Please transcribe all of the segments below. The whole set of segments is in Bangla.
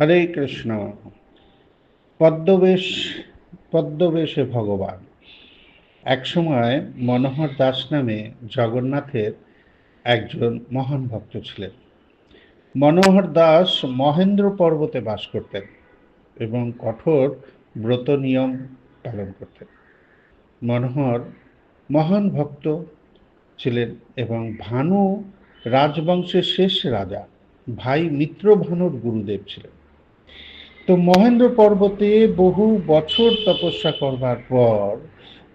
হরে কৃষ্ণ। পদ্মবেশ, পদ্মবেশে ভগবান। একসময় মনোহর দাস নামে জগন্নাথের একজন মহান ভক্ত ছিলেন। মনোহর দাস মহেন্দ্র পর্বতে বাস করতেন এবং কঠোর ব্রত নিয়ম পালন করতেন। মনোহর মহান ভক্ত ছিলেন এবং ভানু রাজবংশের শেষ রাজা, ভাই মিত্র ভানুর গুরুদেব ছিলেন। তো মহেন্দ্র পর্বতে বহু বছর তপস্যা করবার পর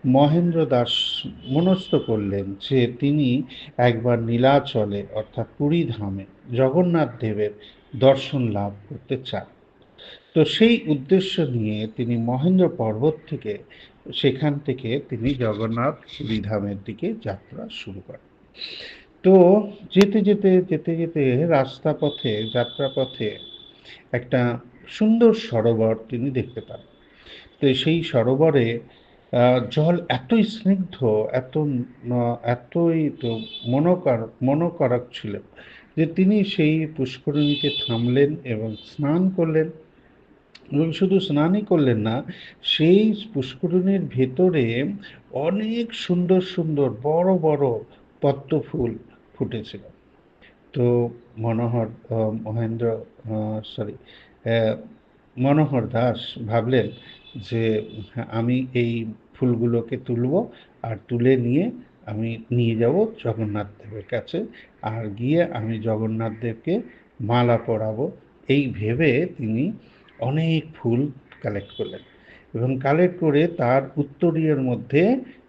মহেন্দ্র দাস মনস্থ করলেন যে তিনি একবার নীলাচলে, অর্থাৎ পুরী ধামে জগন্নাথ দেবের দর্শন লাভ করতে চান। তো সেই উদ্দেশ্য নিয়ে তিনি মহেন্দ্র পর্বত থেকে, সেখান থেকে তিনি জগন্নাথ পুরী ধামের দিকে যাত্রা শুরু করেন। তো যেতে যেতে যেতে যেতে রাস্তা পথে যাত্রা পথে একটা সুন্দর সরোবর তিনি দেখতে পান। তো সেই সরোবরে জল এতই স্নিগ্ধ, এত এতই তো মনোকর, মনোকরক ছিল যে তিনি সেই পুষ্করিণীতে থামলেন এবং স্নান করলেন। এবং শুধু স্নানই করলেন না, সেই পুষ্করিণীর ভেতরে অনেক সুন্দর সুন্দর বড় বড় পদ্ম ফুল ফুটেছিল। তো মনোহর মহেন্দ্র সরি মনোহর দাস ভাবলেন যে, আমি এই ফুলগুলোকে তুলব আর তুলে নিয়ে আমি নিয়ে যাব জগন্নাথ দেবের কাছে আর গিয়ে আমি জগন্নাথ দেবকে মালা পরাবো। এই ভেবে তিনি অনেক ফুল কালেক্ট করলেন এবং কালেক্ট করে তার উত্তরীয়ের মধ্যে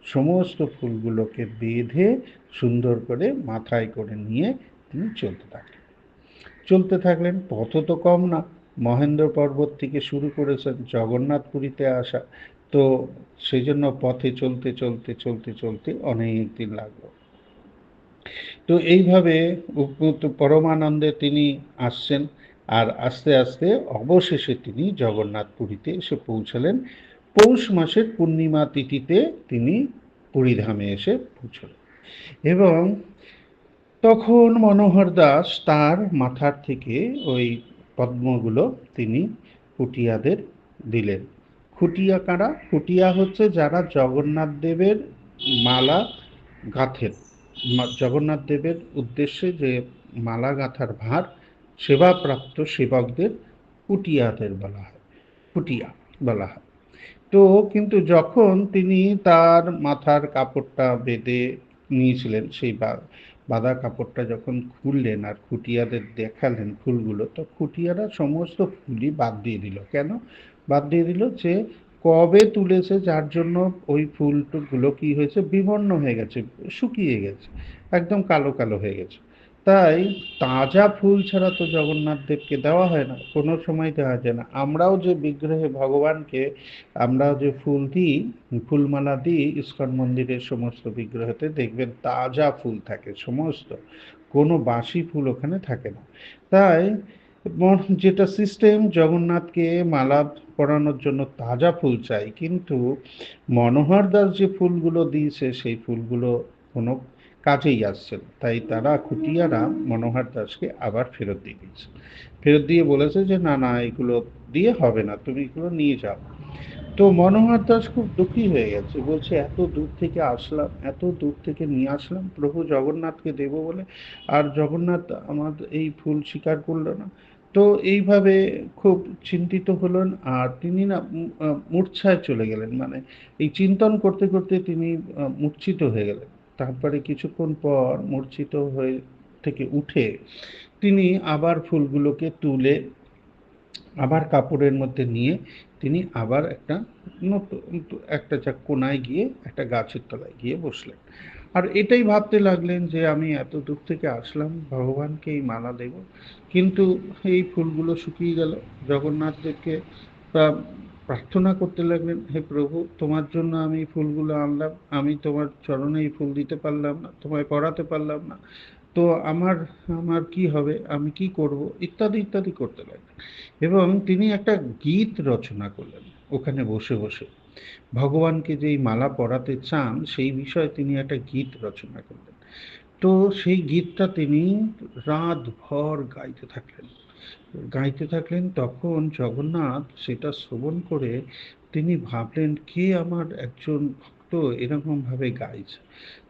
সমস্ত ফুলগুলোকে বেঁধে সুন্দর করে মাথায় করে নিয়ে তিনি চলতে থাকলেন। চলতে থাকলেন, পথ তো কম না। মহেন্দ্র পর্বত থেকে শুরু করেছেন জগন্নাথপুরীতে আসা, তো সেই জন্য পথে চলতে চলতে চলতে চলতে অনেক দিন লাগল। তো এইভাবে পরমানন্দে তিনি আসছেন আর আস্তে আস্তে অবশেষে তিনি জগন্নাথপুরীতে এসে পৌঁছালেন। পৌষ মাসের পূর্ণিমা তিথিতে তিনি পুরীধামে এসে পৌঁছলেন এবং তখন মনোহর দাস তার মাথার থেকে ওই পদ্মগুলো তিনি খুটিয়াদের দিলেন। খুটিয়া কারা? খুটিয়া হচ্ছে যারা জগন্নাথ দেবের মালা গাঁথের জগন্নাথ দেবের উদ্দেশ্যে যে মালা গাঁথার ভার, সেবাপ্রাপ্ত সেবকদের কুটিয়াদের বলা হয়। কুটিয়া বলা হয়। তো কিন্তু যখন তিনি তার মাথার কাপড়টা বেঁধে নিয়েছিলেন সেই বাঁধা কাপড়টা যখন খুললেন আর খুঁটিয়াদের দেখালেন ফুলগুলো, তো খুঁটিয়ারা সমস্ত ফুলই বাদ দিয়ে দিল। কেন? বাদ দিয়ে দিল যে, কবে তুলেছে, যার জন্য ওই ফুলগুলো কি হয়েছে? বিবর্ণ হয়ে গেছে, শুকিয়ে গেছে, একদম কালো কালো হয়ে গেছে। তাই তাজা ফুল ছাড়া তো জগন্নাথ দেবকে দেওয়া হয় না, কোনো সময় দেওয়া যায় না। আমরাও যে বিগ্রহে ভগবানকে, আমরাও যে ফুল দিই, ফুলমালা দিই, ইস্কন মন্দিরের সমস্ত বিগ্রহতে দেখবেন তাজা ফুল থাকে, সমস্ত। কোনো বাসি ফুল ওখানে থাকে না। তাই যেটা সিস্টেম জগন্নাথকে মালা পরানোর জন্য তাজা ফুল চাই, কিন্তু মনোহর দাস যে ফুলগুলো দিয়েছে, সেই ফুলগুলো কোনো কাজেই আসছেন তাই তারা খুটিয়ারা মনোহর দাসকে আবার ফেরত দিয়ে দিয়েছে ফেরত দিয়ে বলেছে যে, না না, এগুলো দিয়ে হবে না, তুমি এগুলো নিয়ে যাও। তো মনোহর দাস খুব দুঃখী হয়ে গেছে। বলছে, এত দূর থেকে আসলাম, এত দূর থেকে নিয়ে আসলাম, প্রভু জগন্নাথকে দেব বলে, আর জগন্নাথ আমার এই ফুল স্বীকার করল না। তো এইভাবে খুব চিন্তিত হলেন, আর তিনি না মূর্ছায় চলে গেলেন। মানে এই চিন্তন করতে করতে তিনি মূর্ছিত হয়ে গেলেন। তারপরে কিছুক্ষণ পর মূর্ছিত হয়ে থেকে উঠে তিনি আবার ফুলগুলোকে তুলে আবার কাপড়ের মধ্যে নিয়ে তিনি আবার একটা নতুন একটা যা কোনায় গিয়ে, একটা গাছের তলায় গিয়ে বসলেন। আর এটাই ভাবতে লাগলেন যে আমি এত দূর থেকে আসলাম, ভগবানকে এই মালা দেব। কিন্তু এই ফুলগুলো শুকিয়ে গেল। জগন্নাথ দেবকে প্রার্থনা করতে লাগলেন, হে প্রভু, তোমার জন্য আমি ফুলগুলো আনলাম। আমি তোমার চরণে এই ফুল দিতে পারলাম না, তোমায় পড়াতে পারলাম না। তো আমার আমার কি হবে? আমি কি করব? ইত্যাদি ইত্যাদি করতে লাগলেন। এবং তিনি একটা গীত রচনা করলেন ওখানে বসে বসে। ভগবানকে যেই মালা পড়াতে চান, সেই বিষয়ে তিনি একটা গীত রচনা করলেন। তো সেই গীতটা তিনি রাত ভর গাইতে থাকলেন। গাইতে থাকলেন, তখন জগন্নাথ সেটা শ্রবণ করে তিনি ভাবলেন, কে আমার একজন ভক্ত এরকমভাবে গাইছে?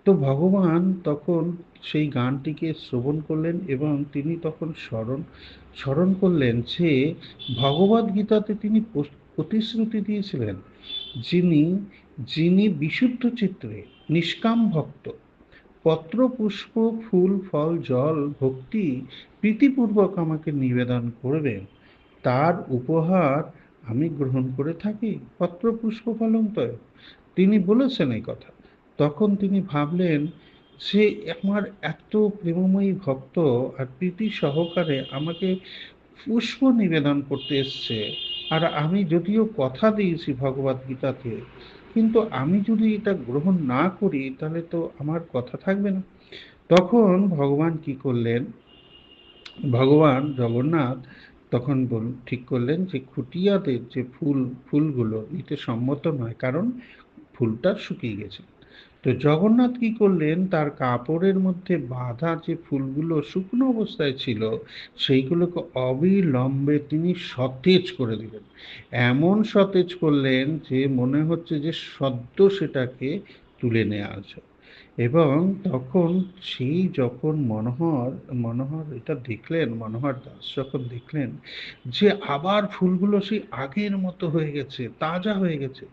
তো ভগবান তখন সেই গানটিকে শ্রবণ করলেন এবং তিনি তখন স্মরণ স্মরণ করলেন যে ভগবদ গীতাতে তিনি প্রতিশ্রুতি দিয়েছিলেন যিনি যিনি বিশুদ্ধ চিত্রে নিষ্কাম ভক্ত। পত্র পুষ্প ফুল, ফল, জল, ভক্তি প্রীতিপূর্বক আমাকে নিবেদন করবেন তার উপহার আমি গ্রহণ করে থাকি পত্র পুষ্প ফলন্তয় তিনি বলেছেন এই কথা। তখন তিনি ভাবলেন, সে আমার এত প্রেমময়ী ভক্ত আর প্রীতি সহকারে আমাকে পুষ্প নিবেদন করতে এসছে। আর আমি যদিও কথা দিয়েছি ভগবত গীতাতে কিন্তু আমি যদি এটা গ্রহণ না করি, তাহলে তো আমার কথা থাকবে না। তখন ভগবান কি করলেন? ভগবান জগন্নাথ তখন বল, ঠিক করলেন যে খুটিয়াদের যে ফুল, ফুলগুলো নিতে সম্মত নয়, কারণ ফুলটা শুকিয়ে গেছে। তো জগন্নাথ কি করলেন? তার কাপড়ের মধ্যে বাঁধা যে ফুলগুলো শুকনো অবস্থায় ছিল, সেইগুলোকে অবিলম্বে তিনি সতেজ করে দিলেন। এমন সতেজ করলেন যে মনে হচ্ছে যে সদ্য সেটাকে তুলে নেওয়া আছে এবং তখন সেই যখন মনোহর মনোহর এটা দেখলেন, মনোহর দাস যখন দেখলেন যে আবার ফুলগুলো সেই আগের মতো হয়ে গেছে, তাজা হয়ে গেছে,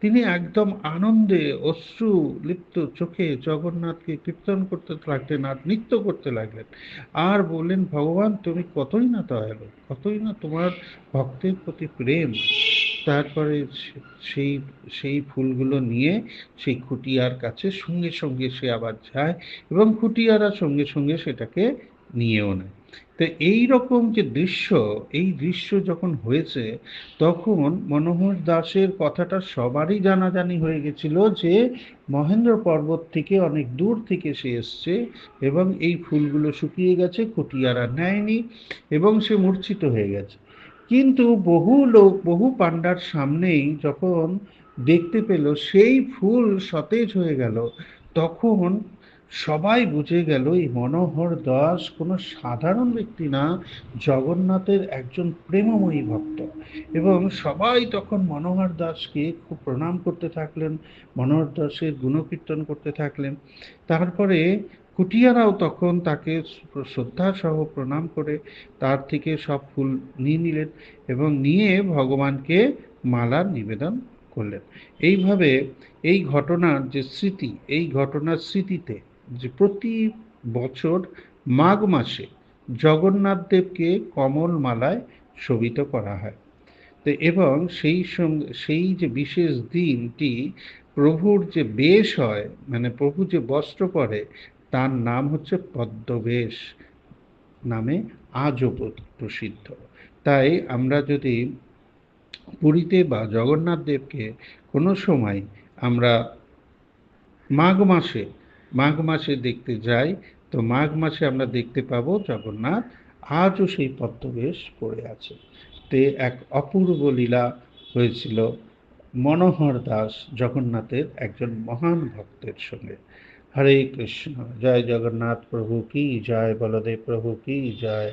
তিনি একদম আনন্দে অশ্রু লিপ্ত চোখে জগন্নাথকে কীর্তন করতে লাগলেন আর নৃত্য করতে লাগলেন। আর বললেন, ভগবান, তুমি কতই না দয়ালু, কতই না তোমার ভক্তের প্রতি প্রেম তারপরে সেই সেই ফুলগুলো নিয়ে সেই খুটিয়ার কাছে সঙ্গে সঙ্গে সে আবার যায় এবং খুটিয়ারা সঙ্গে সঙ্গে সেটাকে নিয়েও নেয়। তো এই রকম যে দৃশ্য, এই দৃশ্য যখন হয়েছে, তখন মনোহর দাসের কথাটা সবারই জানাজানি হয়ে গেছিল যে মহেন্দ্র পর্বত থেকে অনেক দূর থেকে সে এসছে এবং এই ফুলগুলো শুকিয়ে গেছে, খুটিয়ারা নেয়নি এবং সে মূর্ছিত হয়ে গেছে। কিন্তু বহু লোক, বহু পাণ্ডার সামনেই যখন দেখতে পেল সেই ফুল সতেজ হয়ে গেল, তখন সবাই বুঝে গেল, এই মনোহর দাস কোনো সাধারণ ব্যক্তি না, জগন্নাথের একজন প্রেমময়ী ভক্ত। এবং সবাই তখন মনোহর দাসকে খুব প্রণাম করতে থাকলেন, মনোহর দাসের গুণকীর্তন করতে থাকলেন। তারপরে কুটিয়ারাও তখন তাকে শ্রদ্ধা সহ প্রণাম করে তার থেকে সব ফুল নিয়ে নিলেন এবং নিয়ে ভগবানকে মালার নিবেদন করলেন। এইভাবে এই ঘটনার যে স্মৃতি, এই ঘটনার স্মৃতিতে যে প্রতি বছর মাঘ মাসে জগন্নাথ দেবকে কমল মালায় শোভিত করা হয়। তো এবং সেই সঙ্গে, সেই যে বিশেষ দিনটি প্রভুর যে বেশ হয় মানে প্রভু যে বস্ত্র পরে তার নাম হচ্ছে পদ্মবেশ নামে আজও প্রসিদ্ধ। তাই আমরা যদি পুরীতে বা জগন্নাথ দেবকে কোনো সময় আমরা মাঘ মাসে মাঘ মাসে দেখতে যাই, তো মাঘ মাসে আমরা দেখতে পাবো জগন্নাথ আজও সেই পদ্মবেশ পড়ে আছে। তে এক অপূর্ব লীলা হয়েছিল মনোহর দাস জগন্নাথের একজন মহান ভক্তের সঙ্গে। হরে কৃষ্ণ। জয় জগন্নাথ প্রভু কি, জয় বলদেব প্রভু কি, জয়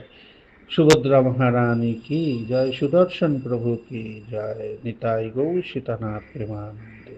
সুভদ্রা মহারানী কি, জয় সুদর্শন প্রভু কি, জয় নিতাই গৌ সীতানাথ প্রেমানন্দে।